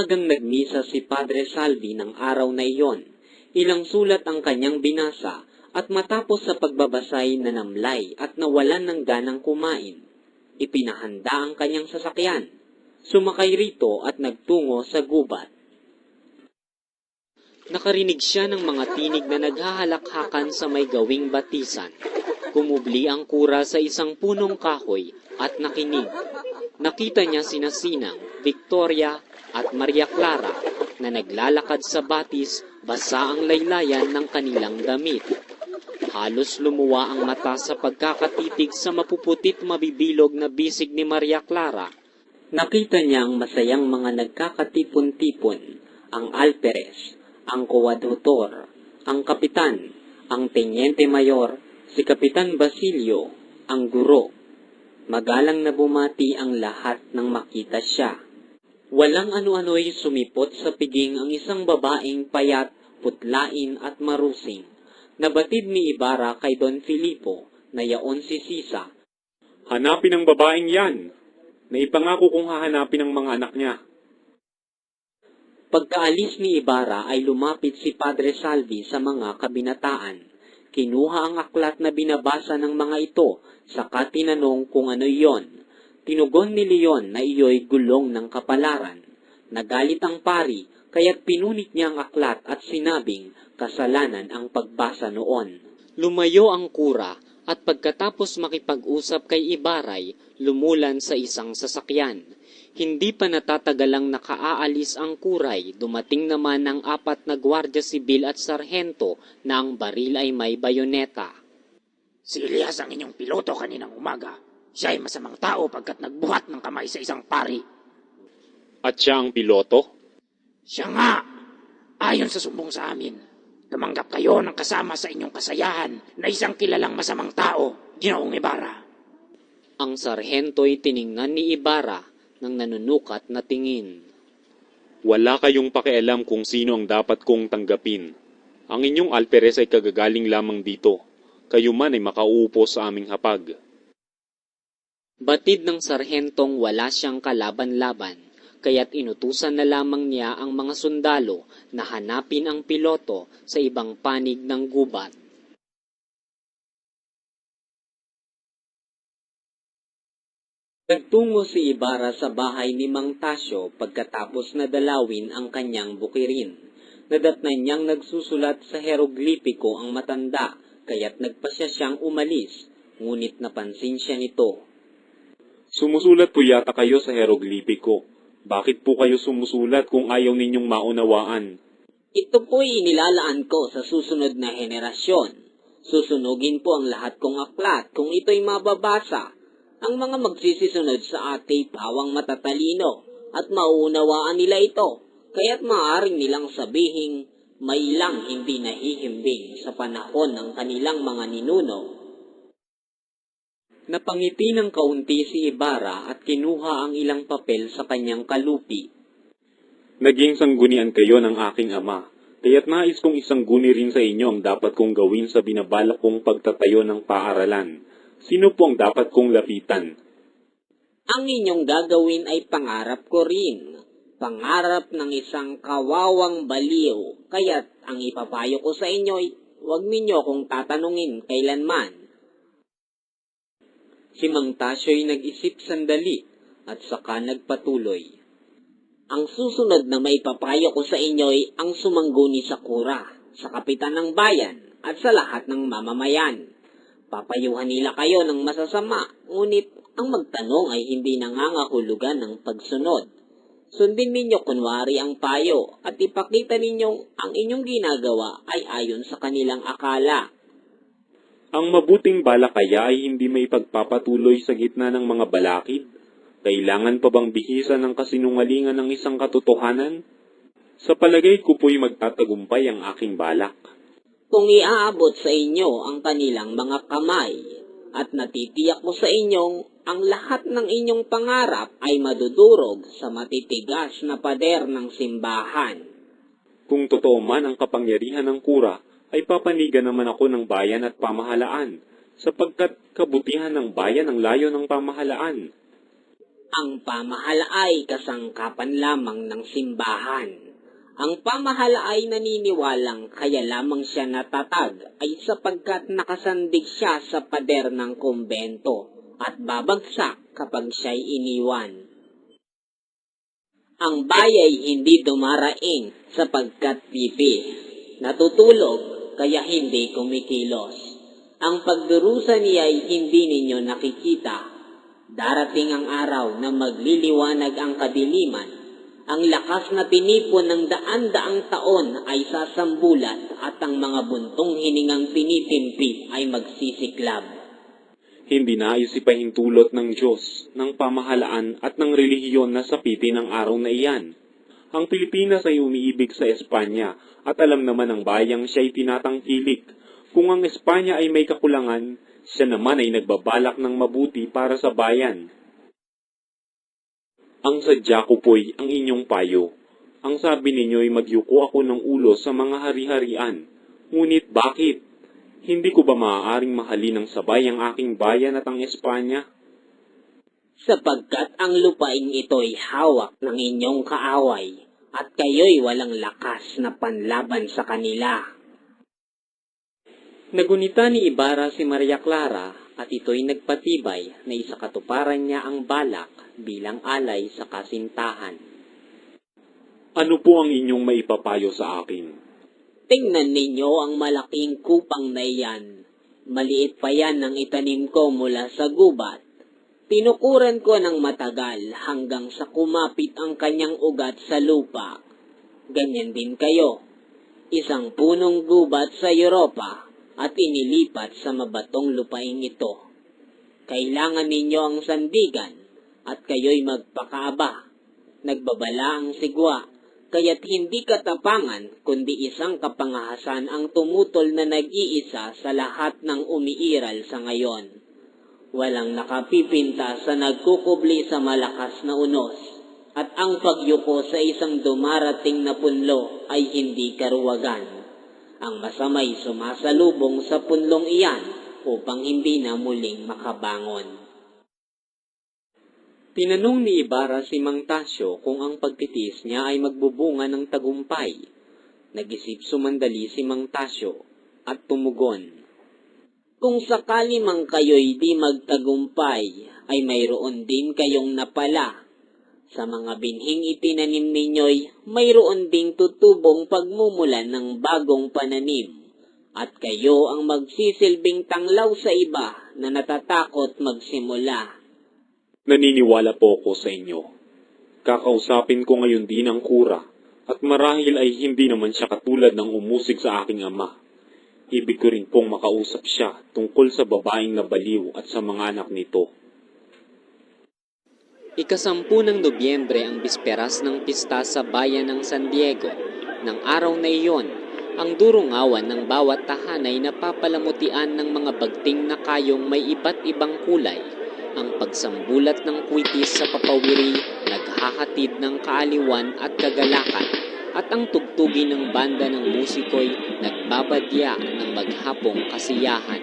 Maagang nagmisa si Padre Salvi ng araw na iyon. Ilang sulat ang kanyang binasa at matapos sa pagbabasay nanamlay at nawalan ng ganang kumain. Ipinahanda ang kanyang sasakyan. Sumakay rito at nagtungo sa gubat. Nakarinig siya ng mga tinig na naghahalakhakan sa may gawing batisan. Kumubli ang kura sa isang punong kahoy at nakinig. Nakita niya sina Sinang, Victoria at Maria Clara na naglalakad sa batis basa ang laylayan ng kanilang damit. Halos lumuwa ang mata sa pagkakatitig sa mapuputit mabibilog na bisig ni Maria Clara. Nakita niya ang masayang mga nagkakatipon-tipon, ang alperes, ang koadrotor, ang kapitan, ang tenyente mayor, si Kapitan Basilio, ang guro. Magalang na bumati ang lahat nang makita siya. Walang ano-ano'y sumipot sa piging ang isang babaeng payat, putlain at marusing. Nabatid ni Ibarra kay Don Filipo na yaon si Sisa. Hanapin ang babaeng yan. Naipangako kong hahanapin ang mga anak niya. Pagkaalis ni Ibarra ay lumapit si Padre Salvi sa mga kabinataan. Kinuha ang aklat na binabasa ng mga ito, saka tinanong kung ano iyon. Tinugon ni Leon na iyo'y gulong ng kapalaran. Nagalit ang pari, kaya't pinunit niya ang aklat at sinabing kasalanan ang pagbasa noon. Lumayo ang kura at pagkatapos makipag-usap kay Ibaray, lumulan sa isang sasakyan. Hindi pa natatagalang nakaaalis ang kuray, dumating naman ang apat na gwardya sibil at sarhento na ang baril ay may bayoneta. Si Elias ang inyong piloto kaninang umaga. Siya ay masamang tao pagkat nagbuhat ng kamay sa isang pari. At siya ang piloto? Siya nga, ayon sa sumbong sa amin, tumanggap kayo ng kasama sa inyong kasayahan na isang kilalang masamang tao, Ginoong Ibarra. Ang sarhento'y tiningnan ni Ibarra ng nanunukat na tingin. Wala kayong pakialam kung sino ang dapat kong tanggapin. Ang inyong alperes ay kagagaling lamang dito. Kayo man ay makauupo sa aming hapag. Batid ng sarhentong wala siyang kalaban-laban, kaya't inutusan na lamang niya ang mga sundalo na hanapin ang piloto sa ibang panig ng gubat. Nagtungo si Ibarra sa bahay ni Mang Tasyo pagkatapos na dalawin ang kanyang bukirin. Nadatnan niyang nagsusulat sa hieroglipiko ang matanda, kaya't nagpasya siyang umalis, ngunit napansin siya nito. Sumusulat po yata kayo sa hieroglipiko. Bakit po kayo sumusulat kung ayaw ninyong maunawaan? Ito po'y inilalaan ko sa susunod na henerasyon. Susunugin po ang lahat kong aklat kung ito'y mababasa. Ang mga magsisisunod sa ate pawang matatalino at mauunawaan nila ito. Kaya't maaaring nilang sabihing may lang hindi nahihimbing sa panahon ng kanilang mga ninuno. Napangiti ng kaunti si Ibarra at kinuha ang ilang papel sa kanyang kalupi. Naging sanggunian kayo ng aking ama. Kaya't nais kong isang guni rin sa inyo ang dapat kong gawin sa binabalak kong pagtatayo ng paaralan. Sino po ang dapat kong lapitan? Ang inyong gagawin ay pangarap ko rin. Pangarap ng isang kawawang baliw. Kaya't ang ipapayo ko sa inyo ay huwag ninyo kong tatanungin kailanman. Si Mang Tasyo'y nag-isip sandali at saka nagpatuloy. Ang susunod na may papayo ko sa inyo ay ang sumangguni sa kura, sa kapitan ng bayan at sa lahat ng mamamayan. Papayuhan nila kayo ng masasama, ngunit ang magtanong ay hindi nangangahulugan ng pagsunod. Sundin ninyo kunwari ang payo at ipakita ninyong ang inyong ginagawa ay ayon sa kanilang akala. Ang mabuting balak kaya ay hindi may pagpapatuloy sa gitna ng mga balakid? Kailangan pa bang bihisan ng kasinungalingan ng isang katotohanan? Sa palagay ko po'y magtatagumpay ang aking balak. Kung iaabot sa inyo ang kanilang mga kamay at natitiyak ko sa inyong ang lahat ng inyong pangarap ay madudurog sa matitigas na pader ng simbahan. Kung totoo man ang kapangyarihan ng kura, ay papanigan naman ako ng bayan at pamahalaan, sapagkat kabutihan ng bayan ang layo ng pamahalaan. Ang pamahala ay kasangkapan lamang ng simbahan. Ang pamahala ay naniniwalang kaya lamang siya natatag ay sapagkat nakasandig siya sa pader ng kumbento at babagsak kapag siya'y iniwan. Ang bayay hindi dumaraing sapagkat pipi. Natutulog kaya hindi kumikilos. Ang pagdurusa niya ay hindi ninyo nakikita. Darating ang araw na magliliwanag ang kadiliman. Ang lakas na tinipon ng daan-daang taon ay sasambulat at ang mga buntong hiningang tinitimpi ay magsisiklab. Hindi nais ipahintulot ng Diyos, ng pamahalaan at ng relihiyon na sapitin ang araw na iyan. Ang Pilipinas ay umiibig sa Espanya at alam naman ng bayang siya'y tinatangkilik. Kung ang Espanya ay may kakulangan, siya naman ay nagbabalak ng mabuti para sa bayan. Ang sadya ko po'y ang inyong payo. Ang sabi ninyo ay magyuko ako ng ulo sa mga hari-harian. Ngunit bakit? Hindi ko ba maaaring mahalin ng sabay ang aking bayan at ang Espanya? Sapagkat ang lupaing ito'y hawak ng inyong kaaway at kayo'y walang lakas na panlaban sa kanila. Nagunita ni Ibarra si Maria Clara at ito'y nagpatibay na isa katuparan niya ang balak bilang alay sa kasintahan. Ano po ang inyong maipapayo sa akin? Tingnan ninyo ang malaking kupang na iyan. Maliit pa yan ang itanim ko mula sa gubat. Tinukuran ko ng matagal hanggang sa kumapit ang kanyang ugat sa lupa. Ganyan din kayo. Isang punong gubat sa Europa at inilipat sa mabatong lupaing ito. Kailangan ninyo ang sandigan at kayo'y magpakaaba. Nagbabala ang sigwa kaya't hindi katapangan kundi isang kapangahasan ang tumutol na nag-iisa sa lahat ng umiiral sa ngayon. Walang nakapipinta sa nagkukubli sa malakas na unos, at ang pagyuko sa isang dumarating na punlo ay hindi karuwagan. Ang masamay sumasalubong sa punlong iyan upang hindi na muling makabangon. Tinanong ni Ibarra si Mang Tasyo kung ang pagtitis niya ay magbubunga ng tagumpay. Nag-isip sumandali si Mang Tasyo at tumugon. Kung sakali mang kayo'y di magtagumpay, ay mayroon din kayong napala. Sa mga binhing itinanim ninyo'y mayroon ding tutubong pagmumulan ng bagong pananim. At kayo ang magsisilbing tanglaw sa iba na natatakot magsimula. Naniniwala po ako sa inyo. Kakausapin ko ngayon din ang kura at marahil ay hindi naman siya katulad ng umusig sa aking ama. Ibig ko rin pong makausap siya tungkol sa babaeng nabaliw at sa mga anak nito. Ikasampu ng Nobyembre ang bisperas ng pista sa bayan ng San Diego. Nang araw na iyon, ang durungawan ng bawat tahanay na papalamutian ng mga bagting na kayong may iba't ibang kulay. Ang pagsambulat ng kwitis sa papawiri naghahatid ng kaaliwan at kagalakan at ang tugtugin ng banda ng musiko'y nagbabadya ng maghapong kasiyahan.